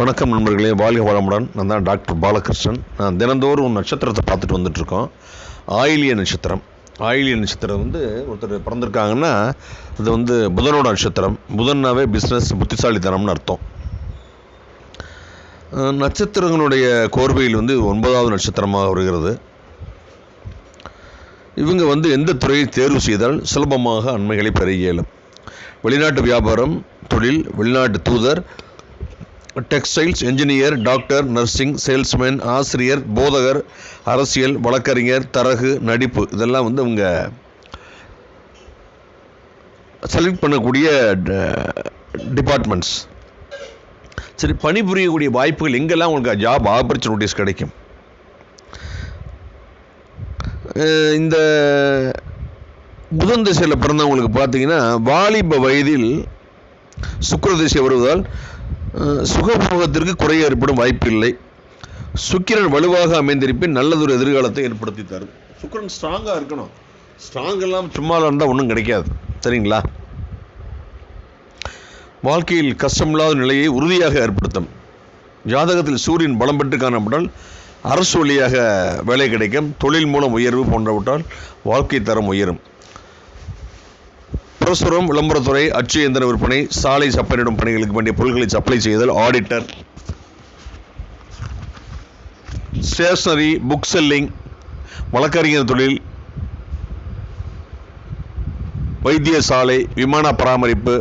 வணக்கம் நண்பர்களே வாழ்க வளமுடன். நான் தான் டாக்டர் பாலகிருஷ்ணன். நான் தினந்தோறும் நட்சத்திரத்தை பார்த்துட்டு வந்துட்டுருக்கோம். ஆயிலிய நட்சத்திரம். ஆயிலிய நட்சத்திரம் வந்து ஒருத்தர் பிறந்திருக்காங்கன்னா அது வந்து புதனோட நட்சத்திரம். புதன்னாவே பிஸ்னஸ் புத்திசாலித்தனம்னு அர்த்தம். நட்சத்திரங்களுடைய கோர்வையில் வந்து ஒன்பதாவது நட்சத்திரமாக வருகிறது. இவங்க வந்து எந்த துறையை தேர்வு செய்தால் சுலபமாக அண்மைகளை பெற இயலும். வெளிநாட்டு வியாபாரம் தொழில் வெளிநாட்டு தூதர் textiles engineer doctor nursing salesman ஆசிரியர் போதகர் அரசியல் வழக்கறிஞர் தரகு நடிப்பு இதெல்லாம் வந்து அவங்க செலக்ட் பண்ணக்கூடிய டிபார்ட்மெண்ட்ஸ் சரி பணிபுரியக்கூடிய வாய்ப்புகள் எங்கெல்லாம் உங்களுக்கு ஜாப் ஆப்பர்ச்சுனிட்டிஸ் கிடைக்கும்? இந்த புதன் திசையில் பிறந்தவங்களுக்கு பார்த்தீங்கன்னா வாலிப வயதில் சுக்கர திசை வருவதால் சுகபோகத்திற்கு குறை ஏற்படும் வாய்ப்பில்லை. சுக்கிரன் வலுவாக அமைந்திருப்பின் நல்லதொரு எதிர்காலத்தை ஏற்படுத்தி தரும். சுக்கிரன் ஸ்ட்ராங்காக இருக்கணும். ஸ்ட்ராங் எல்லாம் சும்மா இருந்தால் ஒன்றும் கிடைக்காது. சரிங்களா? வாழ்க்கையில் கஷ்டமில்லாத நிலையை உறுதியாக ஏற்படுத்தும். ஜாதகத்தில் சூரியன் பலம் பெற்று காணப்பட்டால் அரசு வழியாக வேலை கிடைக்கும். தொழில் மூலம் உயர்வு போன்றவற்றால் வாழ்க்கை தரம் உயரும். அரசுரம் விளம்பரத்துறை அச்சு இயந்திர விற்பனை சாலை சப்பரிடும் பணிகளுக்கு வேண்டிய பொருட்களை சப்ளை செய்தல் ஆடிட்டர். ஸ்டேஷனரி புக் செல்லிங் வழக்கறிஞர் தொழில் வைத்தியசாலை விமான பராமரிப்பு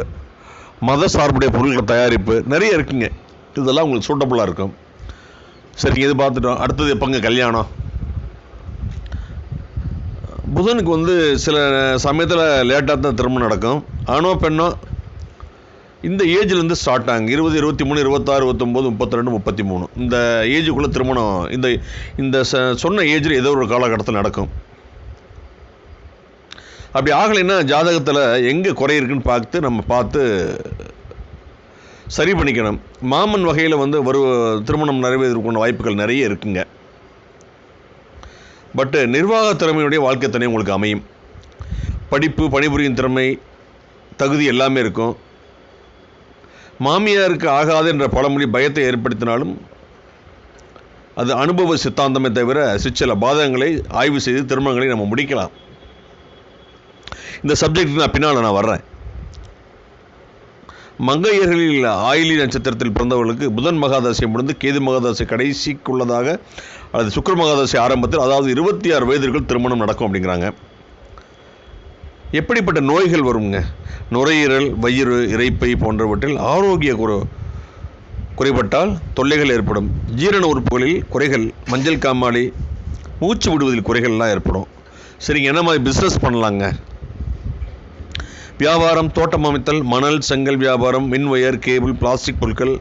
மத சார்புடைய பொருட்கள் தயாரிப்பு நிறைய இருக்குங்க. இதெல்லாம் உங்களுக்கு சூட்டபுளாக இருக்கும். சரிங்க இது பார்த்துட்டோம். அடுத்தது எப்போங்க? கல்யாணம். புதனுக்கு வந்து சில சமயத்தில் லேட்டாக தான் திருமணம் நடக்கும். ஆணோ பெண்ணோ இந்த ஏஜ்லேருந்து ஸ்டார்ட் ஆகுங்க. இருபது இருபத்தி மூணு இருபத்தாறு இருபத்தொம்போது முப்பத்தி ரெண்டு முப்பத்தி மூணு இந்த ஏஜுக்குள்ளே திருமணம் இந்த இந்த ச- சொன்ன ஏஜில் ஏதோ ஒரு காலகட்டத்தில் நடக்கும். அப்படி ஆகலைன்னா ஜாதகத்தில் எங்கே குறை இருக்குன்னு பார்த்து நம்ம பார்த்து சரி பண்ணிக்கணும். மாமன் வகையில் வந்து ஒரு திருமணம் நிறைவேறதுக்குள்ள வாய்ப்புகள் நிறைய இருக்குங்க. பட்டு நிர்வாக திறமையுடைய வாழ்க்கை துணை உங்களுக்கு அமையும். படிப்பு பணிபுரியும் திறமை தகுதி எல்லாமே இருக்கும். மாமியாருக்கு ஆகாது என்ற பழமொழி பயத்தை ஏற்படுத்தினாலும் அது அனுபவ சித்தாந்தமே தவிர சிற்சில பாதகங்களை ஆய்வு செய்து திருமணங்களை நம்ம முடிக்கலாம். இந்த சப்ஜெக்ட் நான் பின்னால் நான் வர்றேன். மங்கையர்களில் ஆயிலி நட்சத்திரத்தில் பிறந்தவர்களுக்கு புதன் மகாதசை முடிந்து கேது மகாதசை கடைசிக்குள்ளதாக அல்லது சுக்கர மகாதசி ஆரம்பத்தில் அதாவது இருபத்தி ஆறு வயதிற்குள் திருமணம் நடக்கும் அப்படிங்கிறாங்க. எப்படிப்பட்ட நோய்கள் வருங்க? நுரையீரல் வயிறு இறைப்பை போன்றவற்றில் ஆரோக்கிய குறை குறைபட்டால் தொல்லைகள் ஏற்படும். ஜீரண உறுப்புகளில் குறைகள் மஞ்சள் காமாலை மூச்சு விடுவதில் குறைகள்லாம் ஏற்படும். சரிங்க என்ன மாதிரி பிஸ்னஸ் பண்ணலாங்க? வியாபாரம் தோட்டம் அமைத்தல் மணல் செங்கல் வியாபாரம் மின் ஒயர் கேபிள் பிளாஸ்டிக் பொருட்கள்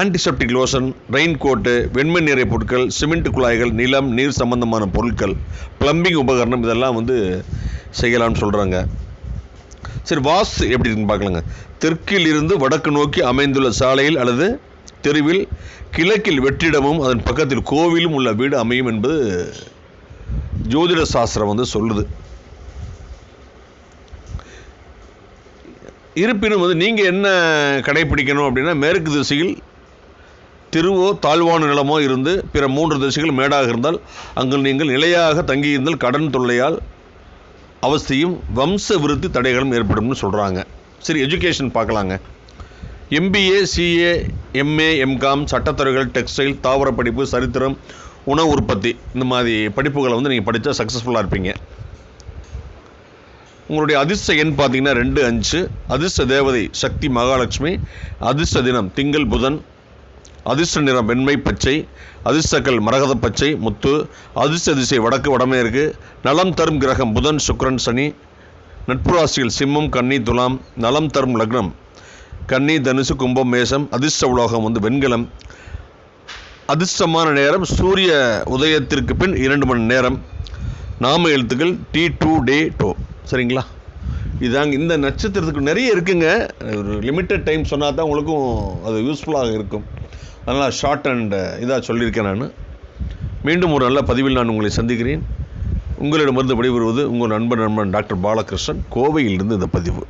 ஆன்டிசெப்டிக் லோஷன் ரெயின் கோட்டு வெண்மை நிறை பொருட்கள் சிமெண்ட் குழாய்கள் நிலம் நீர் சம்பந்தமான பொருட்கள் பிளம்பிங் உபகரணம் இதெல்லாம் வந்து செய்யலாம்னு சொல்கிறாங்க சரி வாஸ்து எப்படி இருக்குன்னு பார்க்கலாங்க. தெற்கில் இருந்து வடக்கு நோக்கி அமைந்துள்ள சாலையில் அல்லது தெருவில் கிழக்கில் வெற்றிடமும் அதன் பக்கத்தில் கோவிலும் உள்ள வீடு அமையும் என்பது ஜோதிட சாஸ்திரம் வந்து சொல்லுது. இருப்பினும் வந்து நீங்கள் என்ன கடைப்பிடிக்கணும் அப்படின்னா மேற்கு திசையில் திருவோ தாழ்வான நிலமோ இருந்து பிற மூன்று திசைகள் மேடாக இருந்தால் அங்கு நீங்கள் நிலையாக தங்கியிருந்தால் கடன் தொல்லையால் அவஸ்தையும் வம்ச விருத்தி தடைகளும் ஏற்படும்னு சொல்கிறாங்க சரி எஜுகேஷன் பார்க்கலாங்க. எம்பிஏ சிஏ எம்ஏ எம்காம் சட்டத்துறைகள் டெக்ஸ்டைல் தாவர படிப்பு சரித்திரம் உணவு உற்பத்தி இந்த மாதிரி படிப்புகளை வந்து நீங்கள் படித்தா சக்ஸஸ்ஃபுல்லாக இருப்பீங்க. உங்களுடைய அதிர்ஷ்ட எண் பார்த்தீங்கன்னா ரெண்டு அஞ்சு. அதிர்ஷ்ட தேவதை சக்தி மகாலட்சுமி. அதிர்ஷ்ட தினம் திங்கள் புதன். அதிர்ஷ்ட நிறம் வெண்மை பச்சை அதிர்ஷ்டக்கல் மரகத பச்சை முத்து அதிர்ஷ்ட திசை வடக்கு வடமேற்கு நலம் தரும் கிரகம் புதன் சுக்ரன் சனி நட்பு ராசிகள் சிம்மம் கன்னி துலாம் நலம் தரும் லக்னம் கன்னி தனுசு கும்பம் மேசம் அதிர்ஷ்ட உலோகம் வந்து வெண்கலம். அதிர்ஷ்டமான நேரம் சூரிய உதயத்திற்கு பின் இரண்டு மணி நேரம். நாம எழுத்துக்கள் டி டூ டே டோ சரிங்களா? இதாங்க இந்த நட்சத்திரத்துக்கு நிறைய இருக்குங்க. ஒரு லிமிட்டட் டைம் சொன்னால் தான் உங்களுக்கும் அது யூஸ்ஃபுல்லாக இருக்கும். அதனால் ஷார்ட் அண்ட் uh, இதாக சொல்லியிருக்கேன் நான். மீண்டும் ஒரு நல்ல பதிவில் நான் உங்களை சந்திக்கிறேன். உங்களிடமிருந்து விடைபெறுவது உங்கள் நண்பன் நண்பன் டாக்டர் பாலகிருஷ்ணன். கோவையிலிருந்து இந்த பதிவு.